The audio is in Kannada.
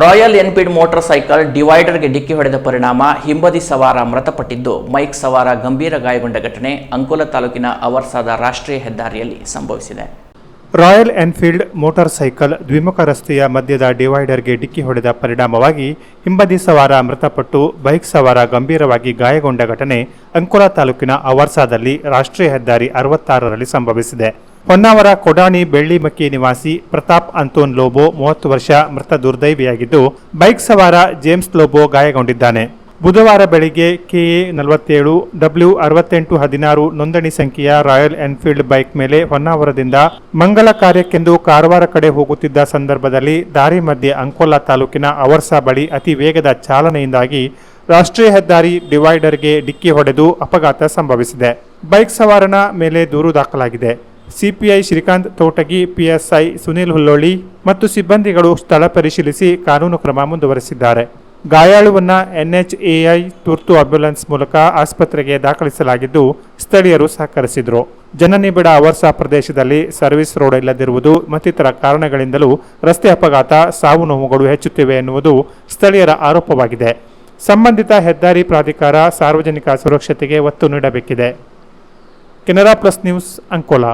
ರಾಯಲ್ ಎನ್ಫೀಲ್ಡ್ ಮೋಟರ್ ಸೈಕಲ್ ಡಿವೈಡರ್ಗೆ ಡಿಕ್ಕಿ ಹೊಡೆದ ಪರಿಣಾಮ ಹಿಂಬದಿ ಸವಾರ ಮೃತಪಟ್ಟಿದ್ದು, ಮೈಕ್ ಸವಾರ ಗಂಭೀರ ಗಾಯಗೊಂಡ ಘಟನೆ ಅಂಕೋಲ ತಾಲೂಕಿನ ಅವರ್ಸಾದ ರಾಷ್ಟ್ರೀಯ ಹೆದ್ದಾರಿಯಲ್ಲಿ ಸಂಭವಿಸಿದೆ. ರಾಯಲ್ ಎನ್ಫೀಲ್ಡ್ ಮೋಟಾರ್ ಸೈಕಲ್ ದ್ವಿಮುಖ ರಸ್ತೆಯ ಮಧ್ಯದ ಡಿವೈಡರ್ಗೆ ಡಿಕ್ಕಿ ಹೊಡೆದ ಪರಿಣಾಮವಾಗಿ ಹಿಂಬದಿ ಸವಾರ ಮೃತಪಟ್ಟು, ಬೈಕ್ ಸವಾರ ಗಂಭೀರವಾಗಿ ಗಾಯಗೊಂಡ ಘಟನೆ ಅಂಕೋಲಾ ತಾಲೂಕಿನ ಅವರ್ಸಾದಲ್ಲಿ ರಾಷ್ಟ್ರೀಯ ಹೆದ್ದಾರಿ ಅರವತ್ತಾರರಲ್ಲಿ ಸಂಭವಿಸಿದೆ. ಹೊನ್ನಾವರ ಕೊಡಾಣಿ ಬೆಳ್ಳಿಮಕ್ಕಿ ನಿವಾಸಿ ಪ್ರತಾಪ್ ಅಂತೋನ್ ಲೋಬೋ ಮೂವತ್ತು ವರ್ಷ ಮೃತ ದುರ್ದೈವಿಯಾಗಿದ್ದು, ಬೈಕ್ ಸವಾರ ಜೇಮ್ಸ್ ಲೋಬೋ ಗಾಯಗೊಂಡಿದ್ದಾನೆ. ಬುಧವಾರ ಬೆಳಿಗ್ಗೆ ಕೆಎ ನಲವತ್ತೇಳು, ಡಬ್ಲ್ಯೂ ಅರವತ್ತೆಂಟು ಹದಿನಾರು ನೋಂದಣಿ ಸಂಖ್ಯೆಯ ರಾಯಲ್ ಎನ್ಫೀಲ್ಡ್ ಬೈಕ್ ಮೇಲೆ ಹೊನ್ನಾವರದಿಂದ ಮಂಗಲ ಕಾರ್ಯಕ್ಕೆಂದು ಕಾರವಾರ ಕಡೆ ಹೋಗುತ್ತಿದ್ದ ಸಂದರ್ಭದಲ್ಲಿ ದಾರಿ ಮಧ್ಯೆ ಅಂಕೋಲಾ ತಾಲೂಕಿನ ಅವರ್ಸಾ ಬಳಿ ಅತಿ ವೇಗದ ಚಾಲನೆಯಿಂದಾಗಿ ರಾಷ್ಟ್ರೀಯ ಹೆದ್ದಾರಿ ಡಿವೈಡರ್ಗೆ ಡಿಕ್ಕಿ ಹೊಡೆದು ಅಪಘಾತ ಸಂಭವಿಸಿದೆ. ಬೈಕ್ ಸವಾರನ ಮೇಲೆ ದೂರು ದಾಖಲಾಗಿದೆ. ಸಿಪಿಐ ಶ್ರೀಕಾಂತ್ ತೋಟಗಿ, ಪಿಎಸ್ಐ ಸುನೀಲ್ ಹುಲ್ಲೋಳಿ ಮತ್ತು ಸಿಬ್ಬಂದಿಗಳು ಸ್ಥಳ ಪರಿಶೀಲಿಸಿ ಕಾನೂನು ಕ್ರಮ ಮುಂದುವರೆಸಿದ್ದಾರೆ. ಗಾಯಾಳುವನ್ನ ಎನ್ಎಚ್ಎಐ ತುರ್ತು ಆಂಬ್ಯುಲೆನ್ಸ್ ಮೂಲಕ ಆಸ್ಪತ್ರೆಗೆ ದಾಖಲಿಸಲಾಗಿದ್ದು, ಸ್ಥಳೀಯರು ಸಹಕರಿಸಿದರು. ಜನನಿಬಿಡ ಅವರ್ಸಾ ಪ್ರದೇಶದಲ್ಲಿ ಸರ್ವಿಸ್ ರೋಡ್ ಇಲ್ಲದಿರುವುದು ಮತ್ತಿತರ ಕಾರಣಗಳಿಂದಲೂ ರಸ್ತೆ ಅಪಘಾತ, ಸಾವು ನೋವುಗಳು ಹೆಚ್ಚುತ್ತಿವೆ ಎನ್ನುವುದು ಸ್ಥಳೀಯರ ಆರೋಪವಾಗಿದೆ. ಸಂಬಂಧಿತ ಹೆದ್ದಾರಿ ಪ್ರಾಧಿಕಾರ ಸಾರ್ವಜನಿಕ ಸುರಕ್ಷತೆಗೆ ಒತ್ತು ನೀಡಬೇಕಿದೆ. Canara plus news Ankola